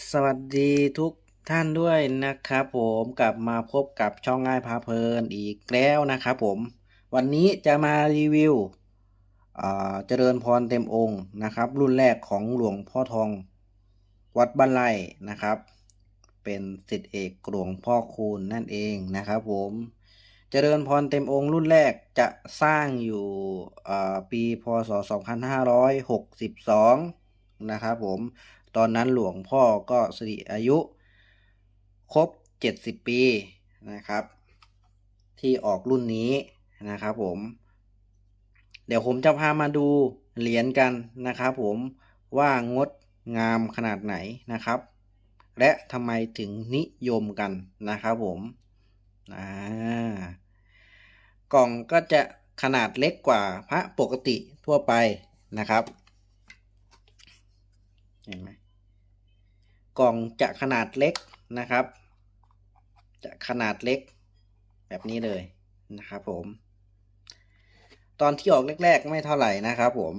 สวัสดีทุกท่านด้วยนะครับผมกลับมาพบกับช่องง่ายพาเพลินอีกแล้วนะครับผม วันนี้จะมารีวิวเจริญพรเต็มองค์นะครับ รุ่นแรกของหลวงพ่อทอง วัดบ้านไร่นะครับ เป็นสิทธิเอกหลวงพ่อคูณนั่นเองนะครับผมเจริญพรเต็มองค์รุ่นแรกจะสร้างอยู่อ่าปีพศ 2562 นะครับผม ตอนนั้นหลวงพ่อก็สิริอายุครบ 70 ปีนะครับ ที่ออกรุ่นนี้นะครับผม เดี๋ยวผมจะพามาดูเหรียญกันนะครับผมว่างดงามขนาดไหนนะครับ และทำไมถึงนิยมกันนะครับผมอ่ากล่องก็จะขนาดเล็กกว่าพระปกติทั่วไปนะครับ เห็นไหม กล่องจะขนาดเล็กนะครับ จะขนาดเล็กแบบนี้เลยนะครับผม ตอนที่ออกแรกๆไม่เท่าไหร่นะครับผม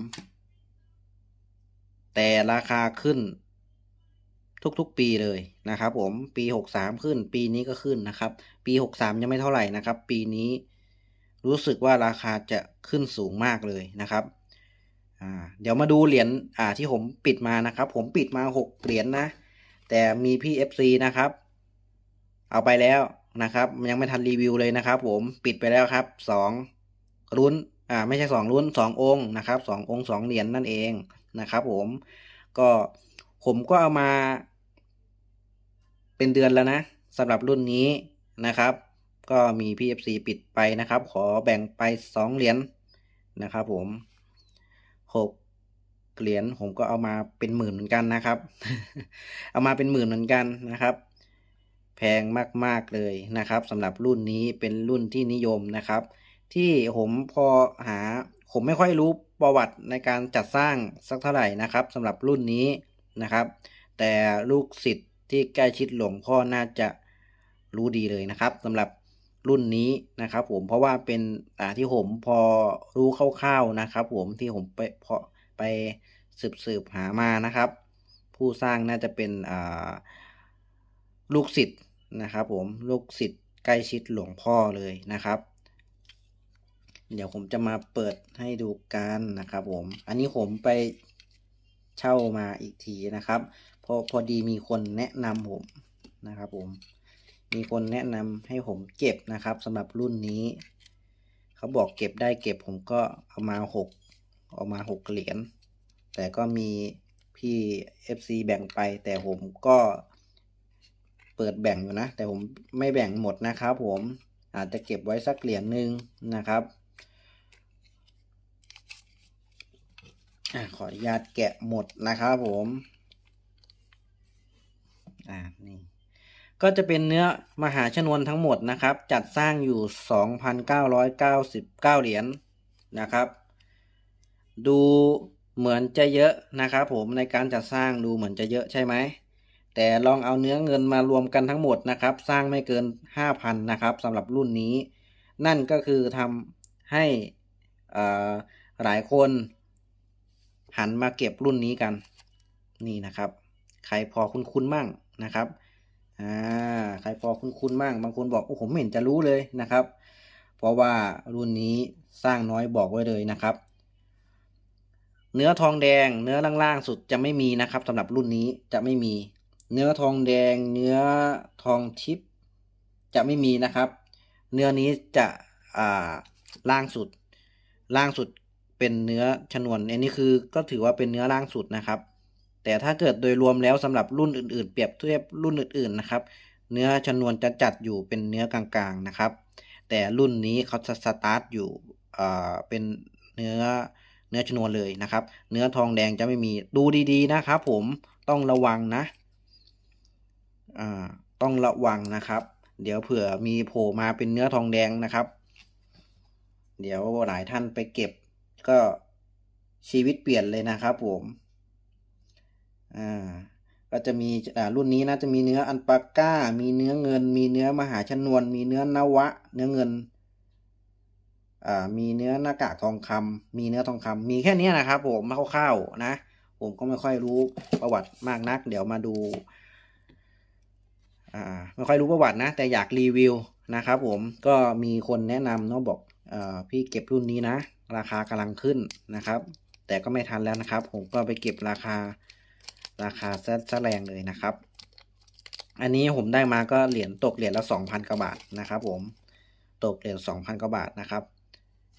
แต่ราคาขึ้นทุกๆปีเลยนะครับผมปีหกสามขึ้น ปีนี้ก็ขึ้นนะครับ ปีหกสามยังไม่เท่าไหร่นะครับ ปีนี้รู้สึกว่าราคาจะขึ้นสูงมากเลยนะครับเดี๋ยวมาดูเหรียญอ่าที่ผมปิดมานะครับ ผมปิดมาหกเหรียญนะ แต่มีพี่ FC นะครับ เอาไปแล้วนะครับ ยังไม่ทันรีวิวเลยนะครับ ผมปิดไปแล้วครับสองรุ่นอ่าไม่ใช่สองรุ่นสององค์นะครับสององค์สองเหรียญนนั่นเองนะครับ ผมก็ผมก็เอามา เป็นเดือนแล้วนะสำหรับรุ่นนี้นะครับ ก็มีพี่ FC ปิดไปนะครับ ขอแบ่งไปสองเหรียญนะครับ ผมหก เหรียญผมก็เอามาเป็นหมื่นเหมือนกันนะครับ เอามาเป็นหมื่นเหมือนกันนะครับ แพงมากๆเลยนะครับสำหรับรุ่นนี้เป็นรุ่นที่นิยมนะครับ ที่ผมพอหาผมไม่ค่อยรู้ประวัติในการจัดสร้างสักเท่าไหร่นะครับสำหรับรุ่นนี้นะครับ แต่ลูกศิษย์ที่ใกล้ชิดหลวงพ่อน่าจะรู้ดีเลยนะครับสำหรับรุ่นนี้นะครับ ผมเพราะว่าเป็นอ่าที่ผมพอรู้คร่าวๆนะครับ ผมที่ผมไปพอไป สืบสืบหามานะครับ ผู้สร้างน่าจะเป็นลูกศิษย์นะครับผมลูกศิษย์ใกล้ชิดหลวงพ่อเลยนะครับ เดี๋ยวผมจะมาเปิดให้ดูกันนะครับผม อันนี้ผมไปเช่ามาอีกทีนะครับ พอพอดีมีคนแนะนำผมนะครับผม มีคนแนะนำให้ผมเก็บนะครับสำหรับรุ่นนี้ เขาบอกเก็บได้เก็บผมก็เอามาหก เอามาหกเหรียญแต่ก็มีพี่ FC แบ่งไป แต่ผมก็เปิดแบ่งอยู่นะ แต่ผมไม่แบ่งหมดนะครับผมอาจจะเก็บไว้สักเหรียญหนึ่งนะครับอขออนุญาตแกะหมดนะครับผมอ่านี่ก็จะเป็นเนื้อมหาชนวนทั้งหมดนะครับ จัดสร้างอยู่ 2,999 เหรียญนะครับ ดูเหมือนจะเยอะนะครับผมในการจัดสร้างดูเหมือนจะเยอะใช่ไหม แต่ลองเอาเนื้อเงินมารวมกันทั้งหมดนะครับ สร้างไม่เกิน 5,000 นะครับสำหรับรุ่นนี้ นั่นก็คือทำให้หลายคน หันมาเก็บรุ่นนี้กัน นี่นะครับ ใครพอคุ้นๆมั่งนะครับอ่าใครพอคุ้นๆมั่งบางคนบอกโอ้ผมเห็นจะรู้เลยนะครับ เพราะว่ารุ่นนี้สร้างน้อยบอกไว้เลยนะครับ เนื้อทองแดง เนื้อล่างๆสุดจะไม่มีนะครับสำหรับรุ่นนี้จะไม่มี เนื้อทองแดง เนื้อทองทิพย์จะไม่มีนะครับ เนื้อนี้จะอ่าล่างสุด ล่างสุดเป็นเนื้อชนวนอันนี้คือก็ถือว่าเป็นเนื้อล่างสุดนะครับ แต่ถ้าเกิดโดยรวมแล้วสำหรับรุ่นอื่นๆ เปรียบเทียบรุ่นอื่นๆนะครับ เนื้อชนวนจะจัดอยู่เป็นเนื้อกลางๆนะครับ แต่รุ่นนี้เขาจะสตาร์ทอยู่อ่าเป็นเนื้อ เนื้อชนวนเลยนะครับ เนื้อทองแดงจะไม่มีดูดีๆนะครับ ผมต้องระวังนะอ่าต้องระวังนะครับ เดี๋ยวเผื่อมีโผล่มาเป็นเนื้อทองแดงนะครับ เดี๋ยวหลายท่านไปเก็บก็ชีวิตเปลี่ยนเลยนะครับ ผมอ่าก็จะมีรุ่นนี้นะจะมีเนื้ออันปาก้า มีเนื้อเงิน มีเนื้อมหาชนวน มีเนื้อนวะ เนื้อเงิน มีเนื้อหน้ากากทองคำมีเนื้อทองคำมีแค่นี้นะครับ ผมคร่าวๆนะ ผมก็ไม่ค่อยรู้ประวัติมากนัก เดี๋ยวมาดูไม่ค่อยรู้ประวัตินะ แต่อยากรีวิวนะครับผมก็มีคนแนะนำเนาะบอกอพี่เก็บรุ่นนี้นะ ราคากำลังขึ้นนะครับ แต่ก็ไม่ทันแล้วนะครับ ผมก็ไปเก็บราคาราคาแซะแรงเลยนะครับ อันนี้ผมได้มาก็เหรียญตกเหรียญละสองพันกว่าบาทนะครับ ผมตกเหรียญสองพันกว่าบาทนะครับ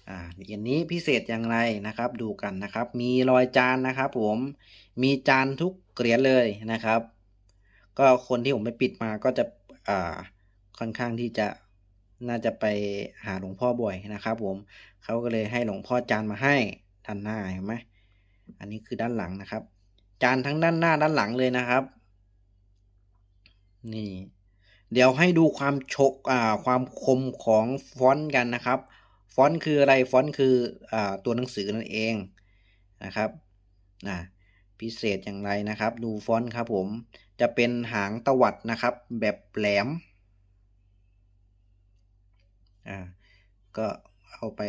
อ่าเหรียญนี้พิเศษอย่างไรนะครับ ดูกันนะครับ มีรอยจานนะครับ ผมมีจานทุกเหรียญเลยนะครับ ก็คนที่ผมไปปิดมาก็จะอ่าค่อนข้างที่จะน่าจะไปหาหลวงพ่อบ่อยนะครับ ผมเขาก็เลยให้หลวงพ่อจานมาให้ด้านหน้าเห็นไหมอันนี้คือด้านหลังนะครับ จานทั้งด้านหน้าด้านหลังเลยนะครับ นี่ เดี๋ยวให้ดูความชกอ่าความคมของฟอนต์กันนะครับ ฟอนต์คืออะไร ฟอนต์คืออตัวหนังสือนั่นเองนะครับนะพิเศษอย่างไรนะครับ ดูฟอนต์ครับผม จะเป็นหางตวัดนะครับ แบบแหลม อ่า ก็เอาไป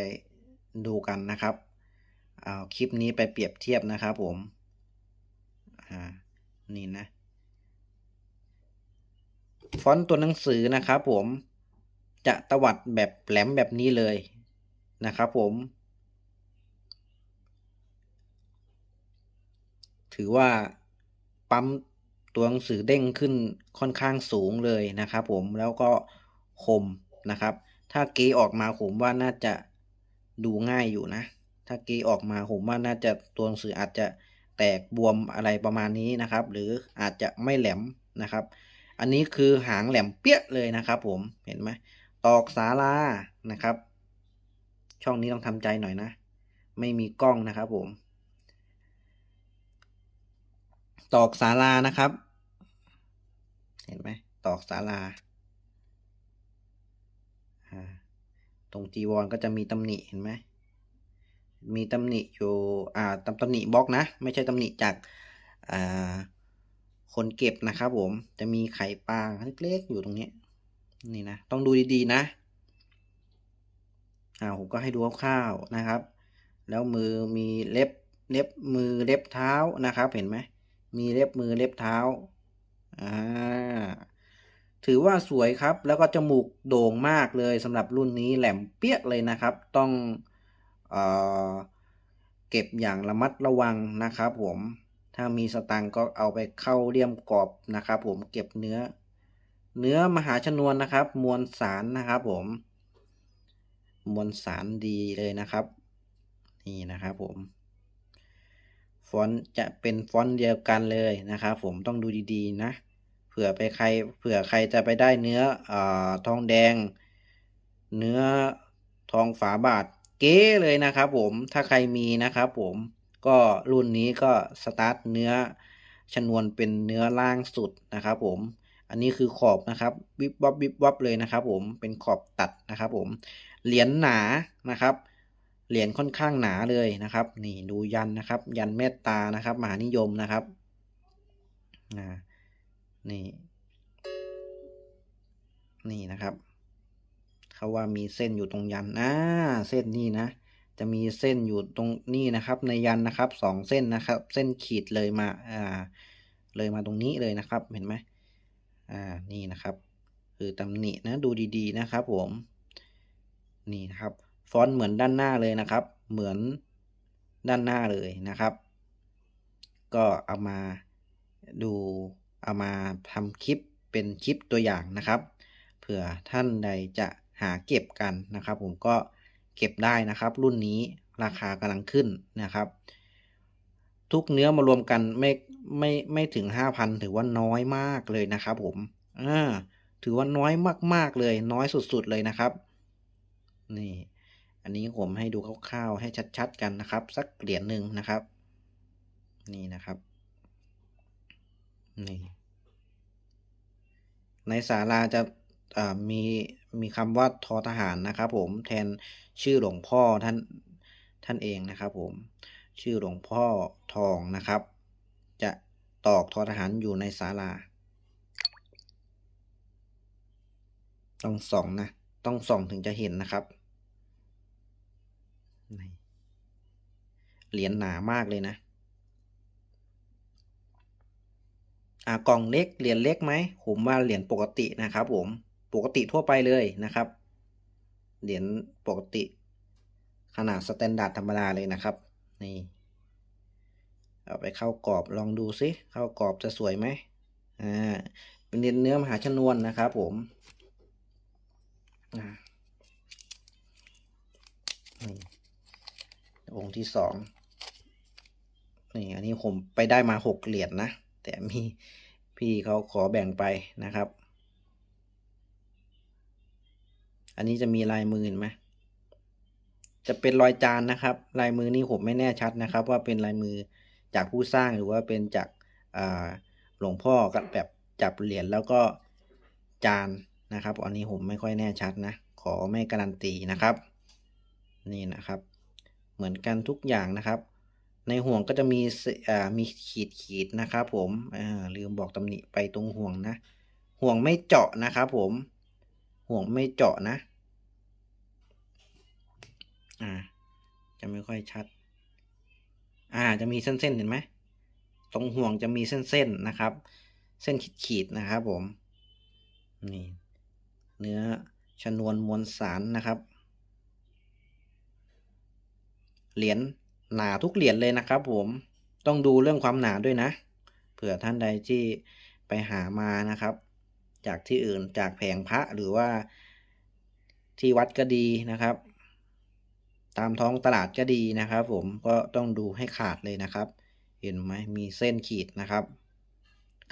ดูกันนะครับ เอาคลิปนี้ไปเปรียบเทียบนะครับผม อ่า นี่นะ ฟอนต์ตัวหนังสือนะครับผม จะตวัดแบบแหลมแบบนี้เลย นะครับผม ถือว่าปั๊มตัวหนังสือเด้งขึ้นค่อนข้างสูงเลยนะครับผมแล้วก็คมนะครับ ถ้าเกออกมาผมว่าน่าจะดูง่ายอยู่นะ ถ้าเกออกมาผมว่าน่าจะตัวหนังสืออาจจะแตกบวมอะไรประมาณนี้นะครับ หรืออาจจะไม่แหลมนะครับ อันนี้คือหางแหลมเปี้ยเลยนะครับ ผมเห็นไหมตอกสาลานะครับ ช่องนี้ต้องทำใจหน่อยนะ ไม่มีกล้องนะครับผม ตอกศาลานะครับ เห็นไหมตอกศาลา ตรงจีวรก็จะมีตำหนิเห็นไหม มีตำหนิอยู่ อ่าตำตำหนิบล็อกนะ ไม่ใช่ตำหนิจาก อ่า คนเก็บนะครับผม จะมีไข่ปลาเล็กๆอยู่ตรงนี้ นี่นะ ต้องดูดีๆนะ อ่าผมก็ให้ดูคร่าวๆนะครับ แล้วมือมีเล็บเล็บมือเล็บเท้านะครับ เห็นไหมมีเล็บมือเล็บเท้าอ่าถือว่าสวยครับ แล้วก็จมูกโด่งมากเลยสำหรับรุ่นนี้แหลมเปี้ยเลยนะครับ ต้องเอ่อเก็บอย่างระมัดระวังนะครับ ผมถ้ามีสตังก็เอาไปเข้าเลี่ยมกรอบนะครับ ผมเก็บเนื้อ เนื้อมหาชนวนนะครับ มวลสารนะครับ ผม มวลสารดีเลยนะครับ นี่นะครับผม ฟอนต์จะเป็นฟอนต์เดียวกันเลยนะครับผมต้องดูดีๆนะเผื่อไปใครเผื่อใครจะไปได้เนื้ออทองแดง เนื้อทองฝาบาทเก๋เลยนะครับผมถ้าใครมีนะครับผมก็รุ่นนี้ก็สตาร์ทเนื้อชนวนเป็นเนื้อล่างสุดนะครับผมอันนี้คือขอบนะครับวิบวับวิบวับเลยนะครับผมเป็นขอบตัดนะครับผม เหรียญหนานะครับ เหรียญค่อนข้างหนาเลยนะครับ นี่ดูยันนะครับ ยันเมตตานะครับมหานิยมนะครับนี่ นี่นะครับเขาว่ามีเส้นอยู่ตรงยันอ่าเส้นนี้นะ จะมีเส้นอยู่ตรงนี้นะครับ ในยันนะครับสองเส้นนะครับ เส้นขีดเลยมาอ่าเลยมาตรงนี้เลยนะครับ เห็นไหมอ่า นี่นะครับ คือตำหนินะ ดูดีๆ นะครับผม นี่นะครับ ฟอนต์เหมือนด้านหน้าเลยนะครับ เหมือนด้านหน้าเลยนะครับ ก็เอามาดูเอามาทำคลิปเป็นคลิปตัวอย่างนะครับ เผื่อท่านใดจะหาเก็บกันนะครับ ผมก็เก็บได้นะครับ รุ่นนี้ราคากำลังขึ้นนะครับ ทุกเนื้อมารวมกันไม่ไม่ไม่ถึงห้าพันถือว่าน้อยมากเลยนะครับ ผมอ่าถือว่าน้อยมากๆเลยน้อยสุดๆเลยนะครับ นี่ อันนี้ผมให้ดูคร่าวๆให้ชัดๆกันนะครับ สักเหรียญหนึ่งนะครับ นี่นะครับ นี่ ในศาลาจะมีมีคำว่าทอทหารนะครับผมแทนชื่อหลวงพ่อท่านท่านเองนะครับผมชื่อหลวงพ่อทองนะครับ จะตอกทอทหารอยู่ในศาลา ต้องสองนะ ต้องส่องถึงจะเห็นนะครับ เหรียญหนามากเลยนะอ่ากล่องเล็กเหรียญเล็กไหมผมว่าเหรียญปกตินะครับ ผมปกติทั่วไปเลยนะครับ เหรียญปกติ ขนาดสแตนดาร์ดธรรมดาเลยนะครับนี่เอาไปเข้ากรอบลองดูซิเข้ากรอบจะสวยไหมอ่าเป็นเนื้อมหาชนวนนะครับ ผม อ่านี่องค์ที่สองนี่อันนี้ผมไปได้มาหกเหรียญนนะแต่มีพี่เขาขอแบ่งไปนะครับ อันนี้จะมีลายมือเห็นไหมจะเป็นรอยจานนะครับ ลายมือนี่ผมไม่แน่ชัดนะครับ ว่าเป็นลายมือจากผู้สร้างหรือว่าเป็นจากหลวงพ่อกับแบบจับเหรียญแล้วก็จาน นะครับ อันนี้ผมไม่ค่อยแน่ชัดนะ ขอไม่การันตีนะครับ นี่นะครับ เหมือนกันทุกอย่างนะครับ ในห่วงก็จะมีมีขีดขีดนะครับ ผมลืมบอกตำหนิไปตรงห่วงนะ ห่วงไม่เจาะนะครับผม ห่วงไม่เจาะนะ อ่า จะไม่ค่อยชัด อ่า จะมีเส้นๆเห็นไหมตรงห่วงจะมีเส้นๆนะครับ เส้นขีดๆนะครับผม นี่ เนื้อชนวนมวลสารนะครับ เหรียญหนาทุกเหรียญเลยนะครับ ผมต้องดูเรื่องความหนาด้วยนะ เผื่อท่านใดที่ไปหามานะครับ จากที่อื่นจากแผงพระหรือว่าที่วัดก็ดีนะครับ ตามท้องตลาดก็ดีนะครับ ผมก็ต้องดูให้ขาดเลยนะครับ เห็นไหมมีเส้นขีดนะครับ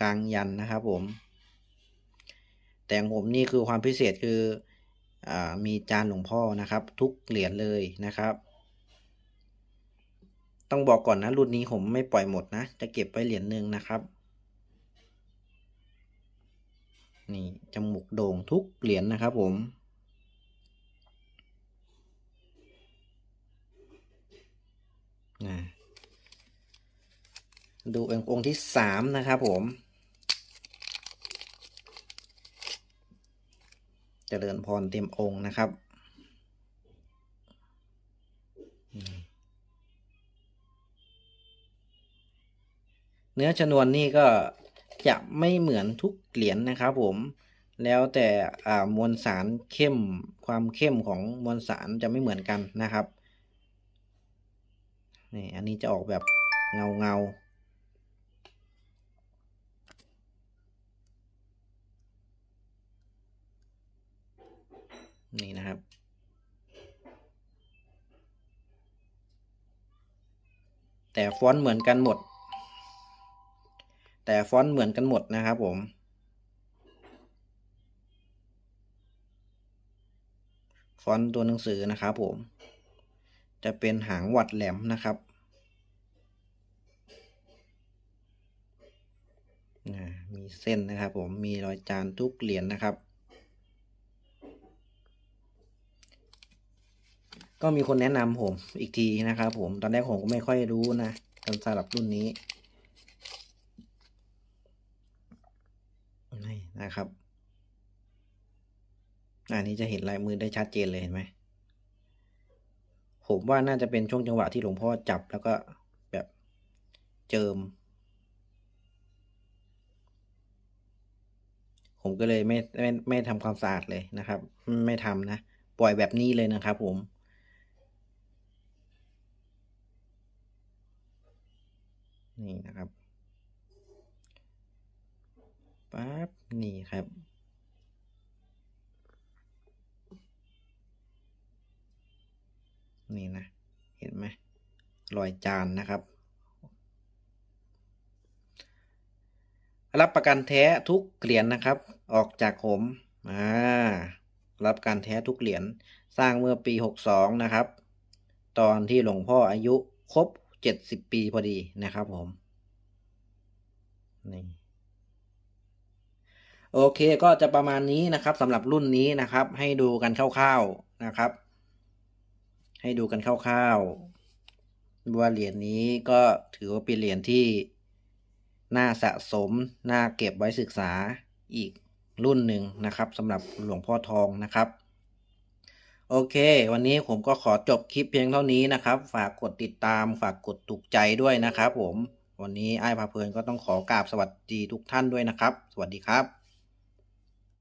กลางยันนะครับผม แต่ของผมนี่คือความพิเศษคืออมีจานหลวงพ่อนะครับ ทุกเหรียญเลยนะครับ ต้องบอกก่อนนะ รุ่นนี้ผมไม่ปล่อยหมดนะ จะเก็บไว้เหรียญหนึ่งนะครับ นี่จมูกโด่งทุกเหรียญนะครับผมดูองค์ที่สามนะครับผม เจริญพรเต็มองค์นะครับ เนื้อชนวนนี่ก็จะไม่เหมือนทุกเหรียญนนะครับผมแล้วแต่มวลสารเข้มความเข้มของมวลสารจะไม่เหมือนกันนะครับนี่อันนี้จะออกแบบเงาเงา นี่นะครับ แต่ฟอนต์เหมือนกันหมด แต่ฟอนต์เหมือนกันหมดนะครับผม ฟอนต์ตัวหนังสือนะครับผม จะเป็นหางวัดแหลมนะครับมีเส้นนะครับผมมีรอยจานทุกเหรียญนนะครับ ก็มีคนแนะนำผมอีกทีนะครับผมตอนแรกผมก็ไม่ค่อยรู้นะสำหรับรุ่นนี้นี่นะครับอันนี้จะเห็นลายมือได้ชัดเจนเลยเห็นไหมผมว่าน่าจะเป็นช่วงจังหวะที่หลวงพ่อจับแล้วก็แบบเจิม ผมก็เลยไม่ไม่ไม่ทำความสะอาดเลยนะครับ ไม่ทำนะ ปล่อยแบบนี้เลยนะครับผม นี่นะครับปั๊บนี่ครับ นี่นะ เห็นไหมรอยจานนะครับ รับประกันแท้ทุกเหรียญนนะครับ ออกจากผมอ่ารับการแท้ทุกเหรียญสร้างเมื่อปี 62 นะครับ ตอนที่หลวงพ่ออายุครบ เจ็ดสิบปีพอดีนะครับผมนี่โอเคก็จะประมาณนี้นะครับสำหรับรุ่นนี้นะครับ ให้ดูกันคร่าวๆนะครับ ให้ดูกันคร่าวๆว่าเหรียญนี้ก็ถือว่าเป็นเหรียญที่น่าสะสมน่าเก็บไว้ศึกษาอีกรุ่นหนึ่งนะครับสำหรับหลวงพ่อทองนะครับ โอเค วันนี้ผมก็ขอจบคลิปเพียงเท่านี้นะครับ ฝากกดติดตาม ฝากกดถูกใจด้วยนะครับผม วันนี้ไอ้พาเพลินก็ต้องขอกราบสวัสดีทุกท่านด้วยนะครับ สวัสดีครับ